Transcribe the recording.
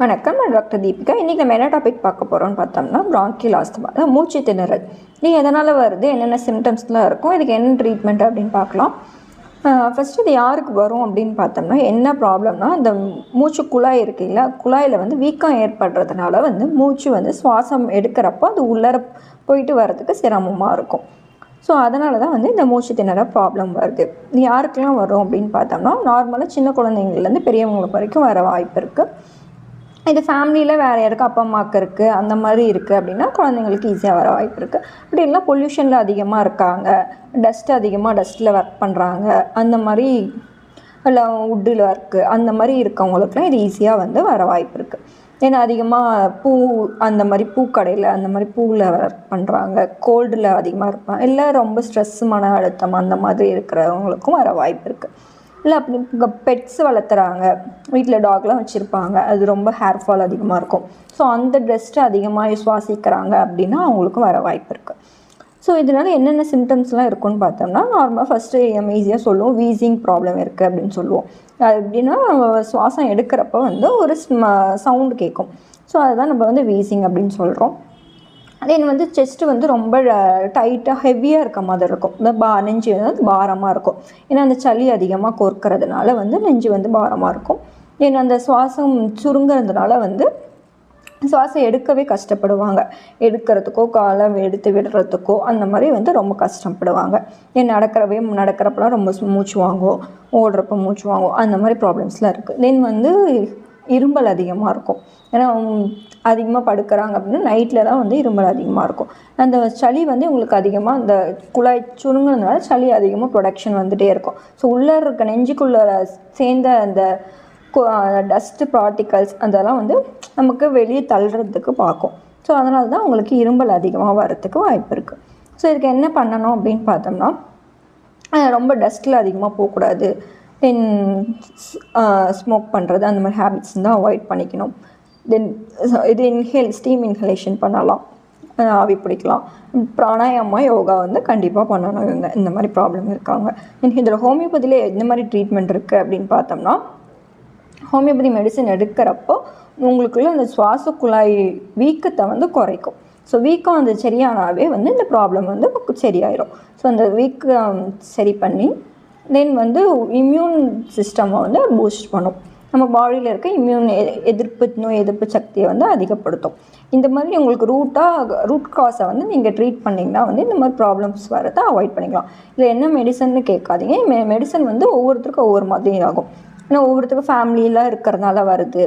வணக்கம் நான் டாக்டர் தீபிகா. இன்றைக்கி நம்ம என்ன டாபிக் பார்க்க போகிறோம்னு பார்த்தோம்னா bronchial ஆஸ்துமா அதாவது மூச்சு திணறல். இது எதனால் வருது என்னென்ன சிம்டம்ஸ்லாம் இருக்கும் இதுக்கு என்ன ட்ரீட்மெண்ட் அப்படின்னு பார்க்கலாம். ஃபஸ்ட்டு இது யாருக்கு வரும் அப்படின்னு பார்த்தோம்னா என்ன ப்ராப்ளம்னா இந்த மூச்சு குழாய் இருக்கு குழாயில் வந்து வீக்கம் ஏற்படுறதுனால வந்து மூச்சு வந்து சுவாசம் எடுக்கிறப்போ அது உள்ளர போயிட்டு வர்றதுக்கு சிரமமாக இருக்கும். ஸோ அதனால தான் வந்து இந்த மூச்சு திணற ப்ராப்ளம் வருது. யாருக்கெல்லாம் வரும் அப்படின்னு பார்த்தோம்னா நார்மலாக சின்ன குழந்தைங்கள்லேருந்து பெரியவங்களுக்கு வரைக்கும் வர வாய்ப்பு இருக்குது இது ஃபேமிலியில் வேறு யாருக்கும் அப்பா அம்மாவுக்கு இருக்குது அந்த மாதிரி இருக்குது அப்படின்னா குழந்தைங்களுக்கு ஈஸியாக வர வாய்ப்பு இருக்குது அப்படி இல்லைனா பொல்யூஷனில் அதிகமாக இருக்காங்க. டஸ்ட் அதிகமாக டஸ்ட்டில் ஒர்க் பண்ணுறாங்க அந்த மாதிரி இல்லை உட்டில் ஒர்க்கு அந்த மாதிரி இருக்கவங்களுக்குலாம் இது ஈஸியாக வந்து வர வாய்ப்பு இருக்குது ஏன்னா அதிகமாக பூ அந்த மாதிரி பூக்கடையில் அந்த மாதிரி பூவில் ஒர்க் பண்ணுறாங்க கோல்டில் அதிகமாக இருப்பாங்க. இல்லை ரொம்ப ஸ்ட்ரெஸ் மன அழுத்தம் அந்த மாதிரி இருக்கிறவங்களுக்கும் வர வாய்ப்பு இருக்குது இல்லை அப்படி இங்கே பெட்ஸ் வளர்த்துறாங்க. வீட்டில் டாக்லாம் வச்சுருப்பாங்க. அது ரொம்ப ஹேர் ஃபால் அதிகமாக இருக்கும். ஸோ அந்த டஸ்ட்டு அதிகமாக சுவாசிக்கிறாங்க அப்படின்னா அவங்களுக்கு வர வாய்ப்பு இருக்குது ஸோ இதனால என்னென்ன சிம்டம்ஸ்லாம் இருக்குன்னு பார்த்தோம்னா நார்மலாக ஃபஸ்ட்டு நம்ம ஈஸியாக சொல்லுவோம். வீசிங் ப்ராப்ளம் இருக்குது அப்படின்னு சொல்லுவோம். அது எப்படின்னா நம்ம சுவாசம் எடுக்கிறப்ப வந்து ஒரு சவுண்டு கேட்கும் ஸோ அதுதான் நம்ம வந்து வீசிங் அப்படின்னு சொல்கிறோம் தென் வந்து செஸ்ட்டு வந்து ரொம்ப டைட்டாக ஹெவியாக இருக்க மாதிரி இருக்கும். இந்த பா நெஞ்சு வந்து பாரமாக இருக்கும். ஏன்னா அந்த சளி அதிகமாக கோர்க்கறதுனால வந்து நெஞ்சு வந்து பாரமாக இருக்கும். ஏன்னா அந்த சுவாசம் சுருங்கிறதுனால வந்து சுவாசம் எடுக்கவே கஷ்டப்படுவாங்க. எடுக்கிறதுக்கோ காலை எடுத்து விடுறதுக்கோ அந்த மாதிரி வந்து ரொம்ப கஷ்டப்படுவாங்க. ஏன் நடக்கிறவே நடக்கிறப்பெல்லாம் ரொம்ப மூச்சு வாங்கும் ஓடுறப்ப மூச்சு வாங்கும் அந்த மாதிரி ப்ராப்ளம்ஸ்லாம் இருக்குது தென் வந்து இரும்பல் அதிகமாக இருக்கும். ஏன்னா அதிகமாக படுக்கிறாங்க அப்படின்னா நைட்டில் தான் வந்து இருமல் அதிகமாக இருக்கும். அந்த சளி வந்து உங்களுக்கு அதிகமாக அந்த குழாய் சுருங்கினதுனால சளி அதிகமாக ப்ரொடக்ஷன் வந்துகிட்டே இருக்கும். ஸோ உள்ளே இருக்க நெஞ்சுக்குள்ளே சேர்ந்த அந்த டஸ்ட்டு பார்ட்டிகல்ஸ் அதெல்லாம் வந்து நமக்கு வெளியே தள்ளுறதுக்கு பார்க்கும். ஸோ அதனால தான் உங்களுக்கு இரும்பல் அதிகமாக வரத்துக்கு வாய்ப்பு இருக்குது ஸோ இதுக்கு என்ன பண்ணணும் அப்படின்னு பார்த்தோம்னா ரொம்ப டஸ்ட்டில் அதிகமாக போகக்கூடாது. தென் ஸ்மோக் பண்ணுறது அந்த மாதிரி ஹேபிட்ஸ் தான் அவாய்ட் பண்ணிக்கணும். தென் இது இன்ஹேல் ஸ்டீம் இன்ஹலேஷன் பண்ணலாம். ஆவி பிடிக்கலாம். பிராணாயாமா யோகா வந்து கண்டிப்பாக பண்ணணும். இவங்க இந்த மாதிரி ப்ராப்ளம் இருக்காங்க. தென் இதில் ஹோமியோபதியில் எந்த மாதிரி ட்ரீட்மெண்ட் இருக்குது அப்படின்னு பார்த்தோம்னா ஹோமியோபதி மெடிசன் எடுக்கிறப்போ உங்களுக்குள்ளே அந்த சுவாச குழாய் வீக்கத்தை வந்து குறைக்கும். ஸோ வீக்கம் வந்து சரியானாவே வந்து இந்த ப்ராப்ளம் வந்து சரியாயிடும் ஸோ அந்த வீக்கம் சரி பண்ணி தென் வந்து இம்யூன் சிஸ்டமை வந்து பூஸ்ட் பண்ணும். நம்ம பாடியில் இருக்க இம்யூன் எதிர்ப்பு நோய் எதிர்ப்பு சக்தியை வந்து அதிகப்படுத்தும். இந்த மாதிரி உங்களுக்கு ரூட்டாக ரூட் காஸை வந்து நீங்கள் ட்ரீட் பண்ணிங்கன்னா வந்து இந்த மாதிரி ப்ராப்ளம்ஸ் வரதை அவாய்ட் பண்ணிக்கலாம். இல்லை என்ன மெடிசன்னு கேட்காதீங்க. மெ மெடிசன் வந்து ஒவ்வொருத்தருக்கும் ஒவ்வொரு மாதிரி ஆகும். ஏன்னா ஒவ்வொருத்தருக்கும் ஃபேமிலியெலாம் இருக்கிறதுனால வருது.